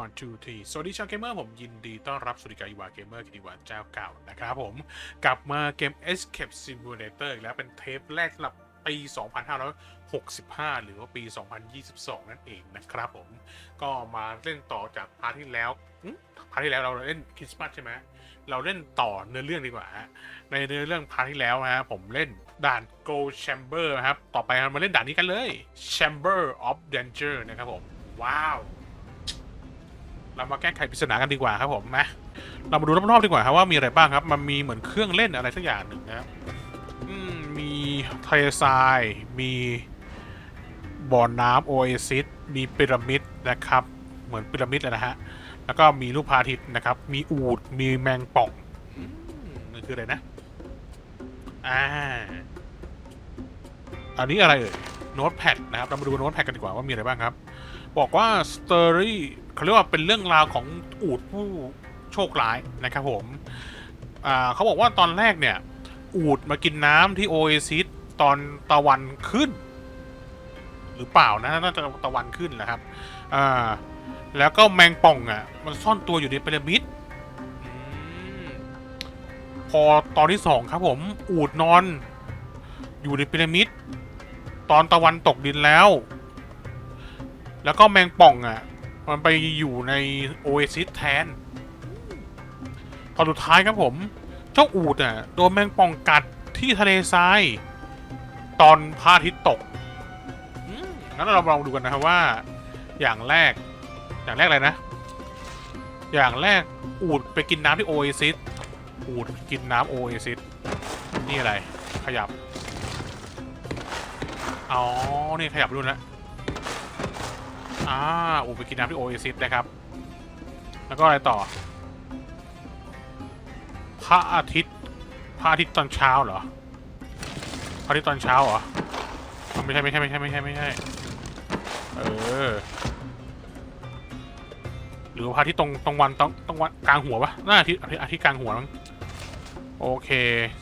one two three สวัสดีชาวเกมเมอร์ผมยินดีต้อนรับสุริกาอีวาเกมเมอร์กิติวันเจ้าเก่านะครับผม กลับมาเกม Escape Simulator อีกแล้วเป็นเทปแรกสำหรับ ปี 2565 หรือว่าปี 2022 นั่นเองนะครับผม ก็มาเล่นต่อจากพาร์ทที่แล้วพาร์ทที่แล้วเราเล่นคริสต์มาสใช่ไหมเราเล่นต่อเนื้อเรื่องดีกว่าฮะ ในเนื้อเรื่องพาร์ทที่แล้วนะฮะผมเล่นด่าน Gold Chamber ครับ ต่อไปเรามาเล่นด่านนี้กันเลย Chamber of Danger นะครับผม ว้าว เรามาแก้ไขปริศนากันดีกว่าครับผมนะ เรามาดูรอบๆดีกว่าครับว่ามีอะไรบ้างครับ มันมีเหมือนเครื่องเล่นอะไรสักอย่างหนึ่งนะครับ ทะเลทราย มีบ่อน้ำโอเอซิส มีพีระมิดนะครับ เหมือนพีระมิดเลยนะฮะ แล้วก็มีลูกพระอาทิตย์นะครับ มีอูด มีแมงป่องอืมมันคืออะไรนะ อ่า อันนี้อะไรเอ่ย โน้ตแพดนะครับ เรามาดูโน้ตแพดกันดีกว่าว่ามีอะไรบ้างครับ บอกว่าสตอรี่เขาเรียกว่าเป็นเรื่องราวของอูดผู้โชคร้ายนะครับผม อ่าเขาบอกว่าตอนแรกเนี่ย อูดมากินน้ำที่โอเอซิส ตอนตะวันขึ้น หรือเปล่านะน่าจะตะวันขึ้นแหละครับอ่าแล้วก็แมงป่องอะ มันซ่อนตัวอยู่ในพีระมิดพอตอนที่สองครับผม อูดนอน อยู่ในพีระมิด ตอนตะวันตกดินแล้ว แล้วก็แมงป่องอะ มันไปอยู่ในโอเอซิสแทน ตอนสุดท้ายครับผม เจ้าอูดอะ โดนแมงป่องกัดที่ทะเลทราย ตอนพระอาทิตย์ตกอืมงั้นเราลองดูกันนะครับว่า อย่างแรก อย่างแรกอะไรนะ อย่างแรกอูดไปกินน้ำที่โอเอซิสอูดกินน้ำโอเอซิสนี่อะไร ขยับ อ๋อ นี่ขยับไปดูนะอ่าอูดไปกินน้ำที่โอเอซิสนะครับ แล้วก็อะไรต่อ พระอาทิตย์ พระอาทิตย์ตอนเช้าเหรอ พระอาทิตย์ตอนเช้าเหรออ๋อไม่ใช่ไม่ใช่ไม่ใช่ไม่ใช่ไม่ใช่ เออ หรือว่าพระอาทิตย์ตรงตรงวันตรงตรงวันกลางหัวปะน่าอาทิตย์อาทิตย์อาทิตย์กลางหัวมั้งโอเค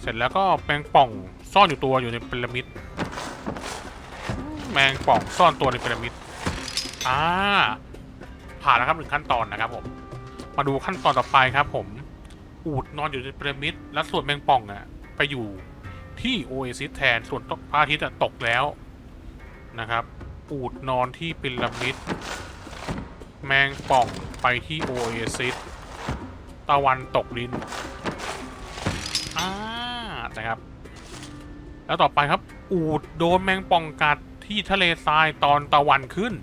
เสร็จแล้วก็แมงป่องซ่อนอยู่ตัวอยู่ในพีระมิด แมงป่องซ่อนตัวในพีระมิด อ่า ผ่านแล้วครับหนึ่งขั้นตอนนะครับผม มาดูขั้นตอนต่อไปครับ ผม อูดนอนอยู่ในพีระมิด แล้วส่วนแมงป่องอะไปอยู่ ที่โอเอซิสแทน ส่วนพระอาทิตย์ตกแล้วนะครับ อูดนอนที่พีระมิด แมงป่องไปที่โอเอซิสตะวันตกดินอ่านะครับ แล้วต่อไปครับ อูดโดนแมงป่องกัดที่ทะเลทรายตอนตะวันขึ้น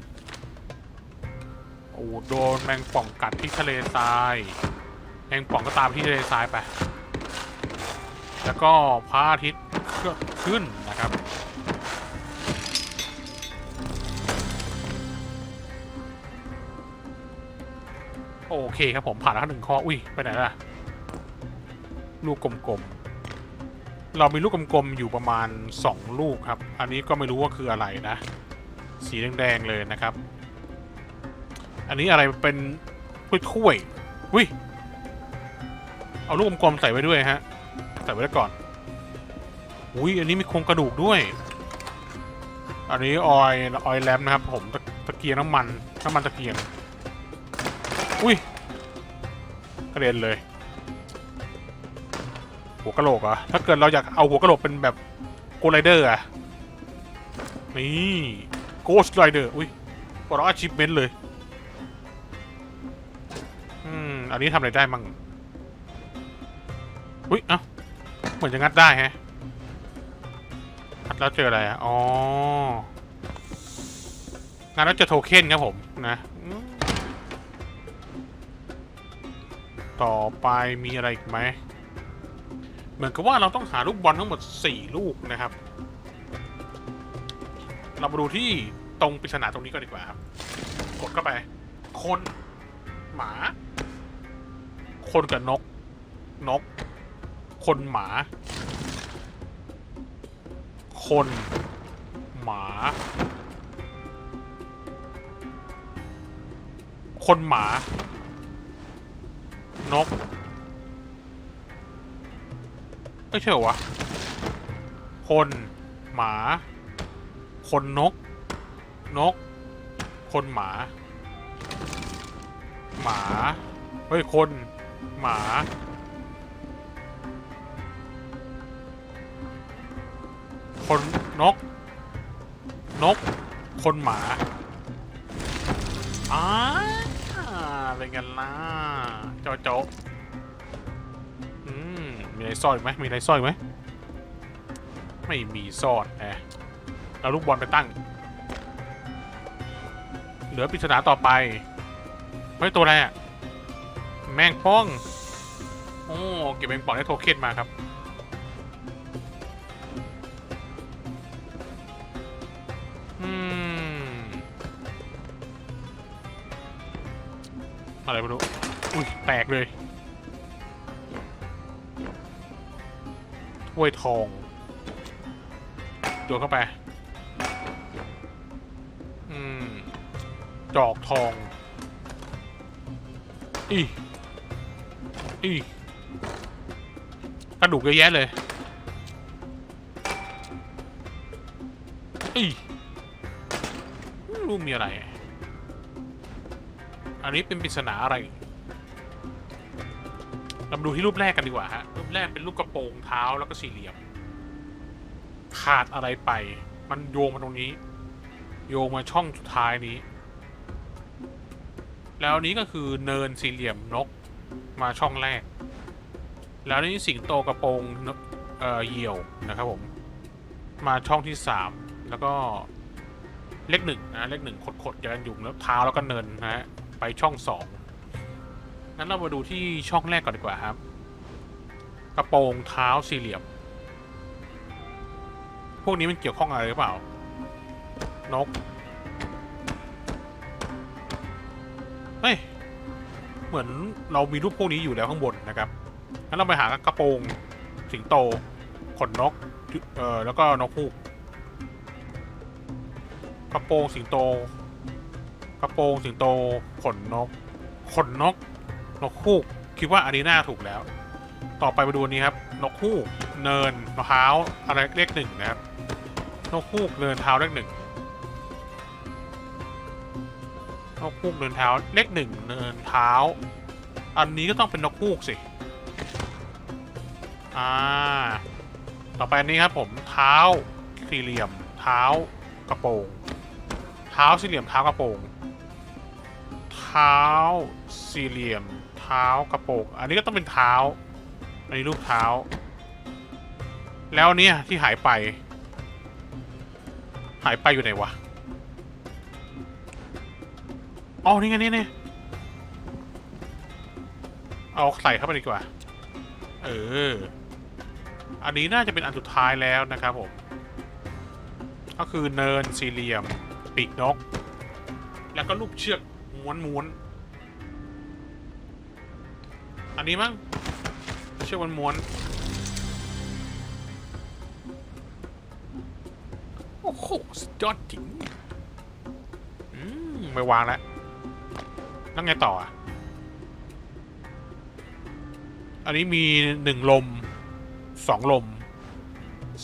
อูดโดนแมงป่องกัดที่ทะเลทราย แมงป่องก็ตามที่ทะเลทรายไป แล้วก็พระอาทิตย์ ขึ้นนะครับ โอเคครับผมผ่านแล้วหนึ่งข้อ อุ้ย ไปไหนล่ะ ลูกกลมๆ เรามีลูกกลมๆ อยู่ประมาณ 2 ลูกครับ อันนี้ก็ไม่รู้ว่าคืออะไรนะ สีแดงๆเลยนะครับ อันนี้อะไรเป็นถ้วยๆอุ้ย เอาลูกกลมๆ ใส่ไว้ด้วยฮะ ใส่ไว้ก่อน อุ้ยอันนี้มีโครงกระดูกด้วย อันนี้ออยออยแลมนะครับ ผมตะตะเกียงน้ำมันน้ำมันตะเกียง อุ้ยกระเด็นเลย หัวกะโหลกอะถ้าเกิดเราอยากเอาหัวกะโหลกเป็นแบบโกลไรเดอร์อะนี่โกสไรเดอร์อุ้ยปลดอกอาชีพเมนเลย อืม อันนี้ทำอะไรได้มั่งอุ้ย เอ้า เหมือนจะงัดได้แฮะ งัดแล้วเจออะไรอ๋องัดแล้วเจอโทเค็นครับผมนะ ต่อไปมีอะไรอีกไหม เหมือนกับว่าเราต้องหาลูกบอลทั้งหมด 4 ลูกนะครับ เรามาดูที่ตรงปริศนาตรงนี้ก่อนดีกว่าครับ กดเข้าไป คน หมา คนกับนก นก คนหมา คน หมา คนหมา นก ไม่ใช่เหรอวะ คน หมา คนนก นก คนหมา หมา เฮ้ย คน หมา คนนก นก คนหมาอ่าเป็นกันล่ะโจโจอืมมีอะไรซ่อนไหมมีอะไรซ่อนไหมไม่มีซ่อนแอบเราลูกบอลไปตั้ง เหลือปริศนาต่อไปเฮ้ยตัวอะไรอะแมงป้อง โอ้ เก็บแมงป่องได้โทเค็นมาครับ อะไรไม่รู้อุ้ยแตกเลยถ้วยทองโยนเข้าไป อืม จอกทอง อีอีกระดูกเยอะแยะเลย อีรู้มีอะไร อันนี้เป็นปริศนาอะไรเราดูที่รูปแรกกันดีกว่าฮะ รูปแรกเป็นรูปกระโปรงเท้าแล้วก็สี่เหลี่ยม ขาดอะไรไป มันโยงมาตรงนี้ โยงมาช่องสุดท้ายนี้ แล้วนี้ก็คือเนินสี่เหลี่ยมนกมาช่องแรก แล้วนี่สิงโตกระโปรงเอ่อเหยี่ยวนะครับผม มาช่องที่สามแล้วก็เลขหนึ่งนะเลขหนึ่งขดๆกันอยู่แล้วเท้าแล้วก็เนินนะฮะ ไปช่องสองงั้นเรามาดูที่ช่องแรกก่อนดีกว่าครับ กระโปรงเท้าสี่เหลี่ยม พวกนี้มันเกี่ยวข้องอะไรหรือเปล่า นก เฮ้ย เหมือนเรามีรูปพวกนี้อยู่แล้วข้างบนนะครับ งั้นเราไปหากระโปรงสิงโต ขนนก เอ่อ แล้วก็นกฮูก กระโปรงสิงโต กระโปรงสิงโตขนนก ขนนก นกฮูกคิดว่าอันนี้น่าถูกแล้ว ต่อไปมาดูนี้ครับ นกฮูกเนินเท้าอะไรเลขหนึ่งนะครับ นกฮูกเนินเท้าเลขหนึ่งนกฮูกเนินเท้าเลขหนึ่งเนินเท้า อันนี้ก็ต้องเป็นนกฮูกสิ อ่า ต่อไปอันนี้ครับผมเท้าสี่เหลี่ยม เท้ากระโปรง เท้าสี่เหลี่ยมเท้ากระโปรง ท้าสี่เหลี่ยม เท้ากระโปงอันนี้ก็ต้องเป็นเท้า อันนี้รูปเท้า แล้วเนี่ยที่หายไป หายไปอยู่ไหนวะอ๋อนี่ไงนี่นี่เอาใส่เข้าไปดีกว่า เออ อันนี้น่าจะเป็นอันสุดท้ายแล้วนะครับผม ก็คือเนินสี่เหลี่ยม ปีกนก แล้วก็ลูกเชือก ม้วนม้วนอันนี้มั้งเชือกม้วนม้วนโอ้โหสุดยอดจริงอืมไม่วางแล้วแล้วไงต่ออะ อันนี้มีหนึ่งลมสองลม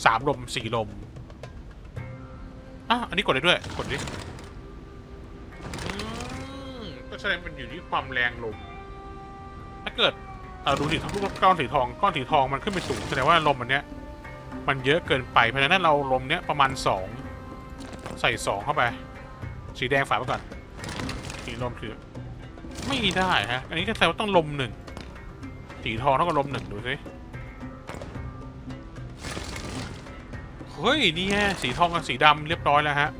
สามลมสี่ลมอะอันนี้กดได้ด้วย กดดิ มก็แสดงเป็นอยู่ที่ความแรงลม ถ้าเกิดเออดูสิลูกก้อนสีทองก้อนสีทองมันขึ้นไปสูงแสดงว่าลมอันเนี้ย มันเยอะเกินไปเพราะฉะนั้นเราลมเนี้ยประมาณสองใส่สองเข้าไป สีแดงฝาไว้ก่อนสีลมคือไม่ได้ฮะ อันนี้ก็แสดงว่าต้องลมหนึ่งสีทองเท่ากับลมหนึ่งดูสิเฮ้ยนี่ฮะสีทองกับสีดำเรียบร้อยแล้วฮะ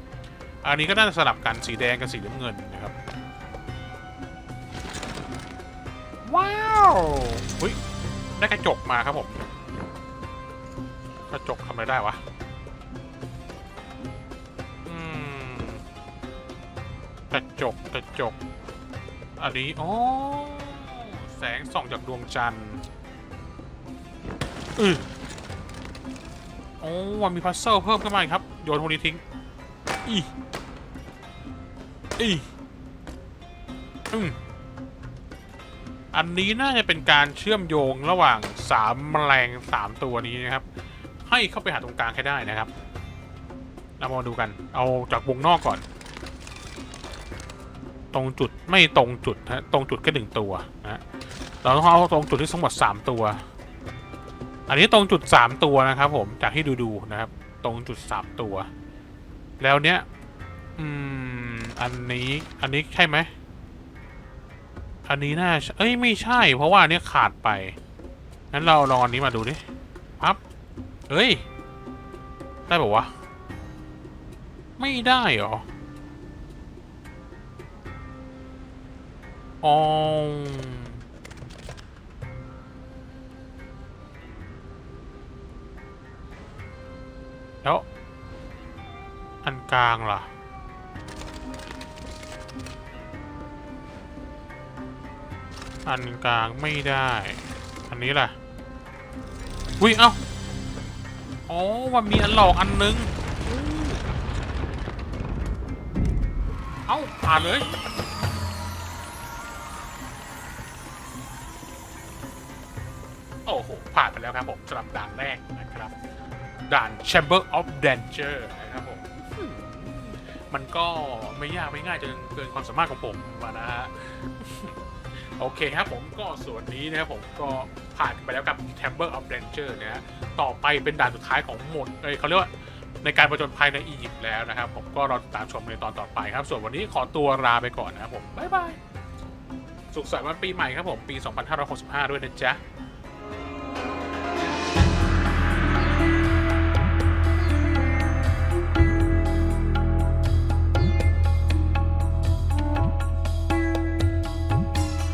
อันนี้ก็น่าจะสลับกันสีแดงกับสีน้ำเงินนะครับ ว้าวเฮ้ยได้กระจกมาครับผม กระจกทำอะไรได้วะอืมกระจกกระจก อันนี้อ๋อแสงส่องจากดวงจันทร์อือโอ้มันมีพัซเซิลเพิ่มขึ้นมาอีกครับ โยนพวกนี้ทิ้ง อี อี อืม อันนี้น่าจะเป็นการเชื่อมโยงระหว่างสามแมลงสามตัวนี้นะครับ ให้เข้าไปหาตรงกลางให้ได้นะครับ เรามาดูกัน เอาจากวงนอกก่อน ตรงจุดไม่ตรงจุดฮะตรงจุดแค่หนึ่งตัวนะเราต้องเอาตรงจุดที่ทั้งหมดสามตัว อันนี้ตรงจุดสามตัวนะครับ ผมจากที่ดูดูๆนะครับ ตรงจุดสามตัว แล้วเนี้ย อืม อันนี้อันนี้ใช่ไหม อันนี้น่าเอ้ยไม่ใช่ เพราะว่าอันเนี้ยขาดไปงั้นเราลองอันนี้มาดูดิปั๊บเฮ้ย ได้ป่าวะ ไม่ได้เหรออ๋อแล้ว อันกลางล่ะ อันกลางไม่ได้ อันนี้ล่ะอุ้ย เอ้า อ๋อมันมีอันหลอกอันนึง เอ้าผ่านเลย โอ้โห ผ่านไปแล้วครับผมสำหรับด่านแรกนะครับ ด่าน Chamber of Danger นะครับผมมมันก็ไม่ยากไม่ง่ายจนเกินความสามารถของผมนะฮะ โอเคครับผมก็ส่วนนี้นะครับผมก็ผ่านไปแล้วกับ Chamber of Danger นะฮะต่อไปเป็นด่านสุดท้ายของหมดเอ้ยเขาเรียกว่าในการประจนภัยในอียิปต์แล้วนะครับ ผมก็รอติดตามชมในตอนต่อไปครับ ส่วนวันนี้ขอตัวลาไปก่อนนะครับผมบ๊ายบาย สุขสันต์วันปีใหม่ครับผม ปี 2565 ด้วยนะจ๊ะ